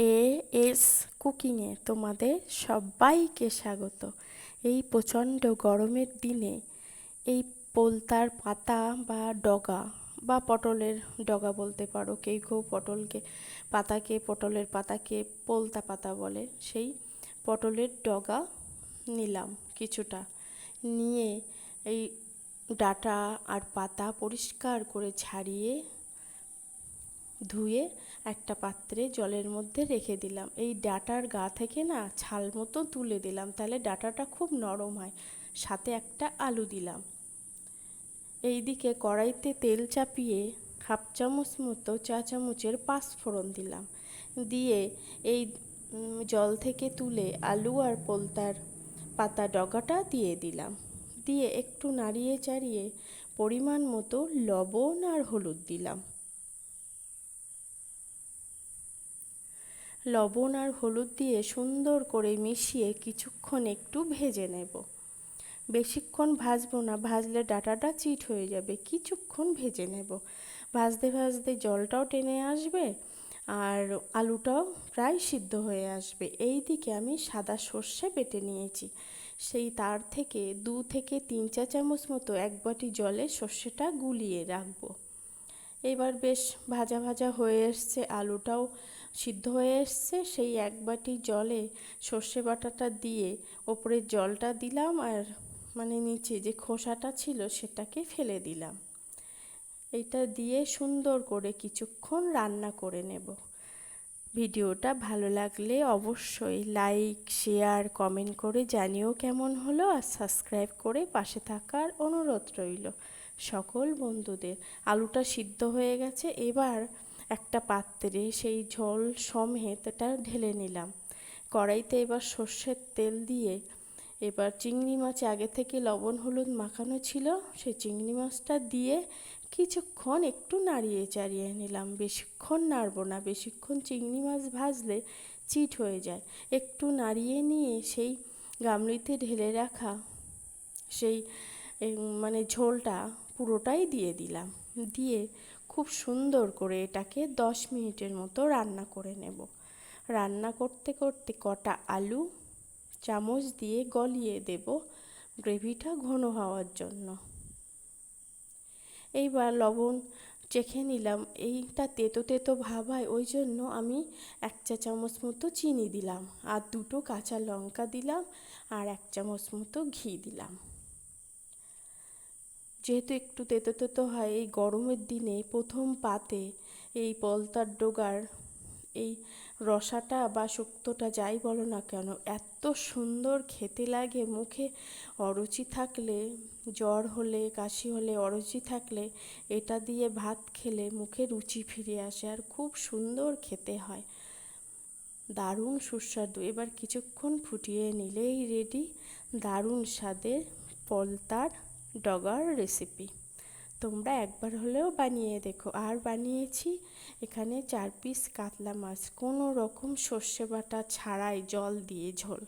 A S কুকিংয়ে তোমাদের সবাইকে স্বাগত। এই প্রচণ্ড গরমের দিনে এই পোলতার পাতা বা ডগা বা পটলের ডগা বলতে পারো, কেউ কেউ পটলকে পাতাকে, পটলের পাতাকে পোলতা পাতা বলে, সেই পটলের ডগা নিলাম কিছুটা। নিয়ে এই ডাটা আর পাতা পরিষ্কার করে ছাড়িয়ে ধুয়ে একটা পাত্রে জলের মধ্যে রেখে দিলাম। এই ডাটার গা থেকে না ছাল মতো তুলে দিলাম। তাহলে ডাটাটা খুব নরম হয়। সাথে একটা আলু দিলাম। এইদিকে কড়াইতে তেল চাপিয়ে হাফ চামচ মতো চা চামচের পাঁচফোড়ন দিলাম। দিয়ে এই জল থেকে তুলে আলু আর পোলতার পাতা ডগাটা দিয়ে দিলাম। দিয়ে একটু নাড়িয়ে চাড়িয়ে পরিমাণ মতো লবণ আর হলুদ দিলাম। লবণ আর হলুদ দিয়ে সুন্দর করে মিশিয়ে কিছুক্ষণ একটু ভেজে নেব। বেশিক্ষণ ভাজবো না, ভাজলে ডাটাটা চিট হয়ে যাবে। কিছুক্ষণ ভেজে নেব। ভাজতে ভাজতে জলটাও টেনে আসবে আর আলুটাও প্রায় সিদ্ধ হয়ে আসবে। এই দিকে আমি সাদা সর্ষে বেটে নিয়েছি। সেই তার থেকে দু থেকে তিন চা চামচ মতো এক বাটি জলে সর্ষেটা গুলিয়ে রাখব। এবার বেশ ভাজা ভাজা হয়ে এসছে, আলুটাও সিদ্ধ হয়ে এসছে। সেই এক বাটি জলে সর্ষে বাটাটা দিয়ে ওপরে জলটা দিলাম আর মানে নিচে যে খোসাটা ছিল সেটাকে ফেলে দিলাম। এটা দিয়ে সুন্দর করে কিছুক্ষণ রান্না করে নেব। ভিডিওটা ভালো লাগলে অবশ্যই লাইক, শেয়ার, কমেন্ট করে জানিও কেমন হলো আর সাবস্ক্রাইব করে পাশে থাকার অনুরোধ রইল। সকল বন্ধুদের। আলুটা সিদ্ধ হয়ে গেছে, এবার একটা পাত্রে সেই ঝোল সমেত এটা ঢেলে নিলাম। কড়াইতে এবার সর্ষের তেল দিয়ে এবার চিংড়ি মাছ, আগে থেকে লবণ, হলুদ মাখানো ছিল, সেই চিংড়ি মাছটা দিয়ে কিছুক্ষণ একটু নাড়িয়ে চাড়িয়ে নিলাম। বেশিক্ষণ নাড়বো না, বেশিক্ষণ চিংড়ি মাছ ভাজলে চিট হয়ে যায়। একটু নাড়িয়ে নিয়ে সেই গামলিতে ঢেলে রাখা সেই মানে ঝোলটা পুরোটাই দিয়ে দিলাম। দিয়ে খুব সুন্দর করে এটাকে দশ মিনিটের মতো রান্না করে নেব। রান্না করতে করতে কটা আলু, চামচ দিয়ে গলিয়ে দেব গ্রেভিটা ঘন হওয়ার জন্য। এইবার লবণ চেখে নিলাম। এইটা তেতো তেতো ভাব হয় ওই জন্য আমি এক চা চামচ মতো চিনি দিলাম আর দুটো কাঁচা লঙ্কা দিলাম আর এক চামচ মতো ঘি দিলাম। যেহেতু একটু তেতো তেতো হয়, এই গরমের দিনে প্রথম পাতে এই পলতার ডোগার, এই রসাটা বা শুক্তোটা যাই বলো না কেন, এত সুন্দর খেতে লাগে, মুখে অরুচি থাকলে, জ্বর হলে, কাশি হলে অরুচি থাকলে, এটা দিয়ে ভাত খেলে মুখে রুচি ফিরে আসে আর খুব সুন্দর খেতে হয়। দারুণ সুস্বাদু। এবার কিছুক্ষণ ফুটিয়ে নিলেই রেডি দারুণ স্বাদের পলতার ডগার রেসিপি তোমরা একবার হলেও বানিয়ে দেখো। আর বানিয়েছি এখানে চার পিস কাতলা মাছ। কোনো রকম সর্ষে বাটা ছাড়াই জল দিয়ে ঝোল।